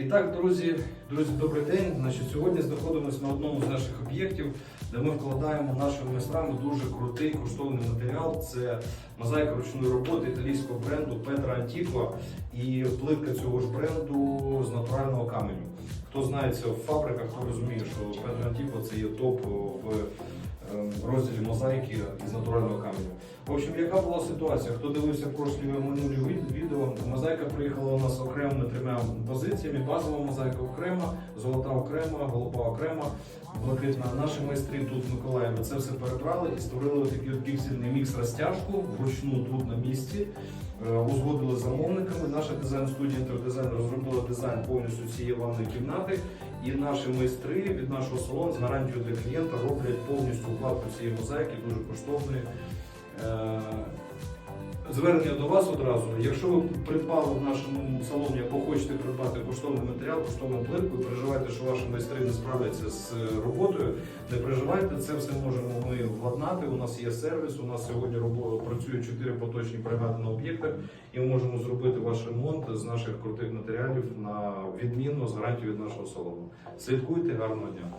І так, друзі, друзі, добрий день. Значить, сьогодні знаходимося на одному з наших об'єктів, де ми вкладаємо нашими майстрами дуже крутий коштовний матеріал. Це мозаїка ручної роботи італійського бренду Петра Антіква і плитка цього ж бренду з натурального каменю. Хто знається в фабриках, хто розуміє, що Петра Антіква це є топ в ем, розділі мозаїки із натурального каменю. В общем, яка була ситуація? Хто дивився прошлі минулі відео, мозаїка приїхала у нас окремими трьома позиціями. Базова мозаїка окрема, золота окрема, голуба окрема, блакитна. Наші майстри тут в Миколаєві це все перебрали і створили такий от піксельний мікс розтяжку вручну тут на місці. Е, Узгодили з замовниками. Наша дизайн-студія інтердизайн розробила дизайн повністю цієї ванної кімнати. І наші майстри від нашого салону з гарантією для клієнта роблять повністю укладку цієї мозаїки, дуже коштовної. Звернення до вас одразу. Якщо ви придбали в нашому салоні або хочете придбати коштовний матеріал, коштовну плитку і що ваші майстри не справляться з е, роботою, не переживайте, це все можемо ми владнати. У нас є сервіс, у нас сьогодні працює 4 поточні бригади на об'єктах, і ми можемо зробити ваш ремонт з наших крутих матеріалів на відмінно з гарантією від нашого салону. Слідкуйте, гарного дня!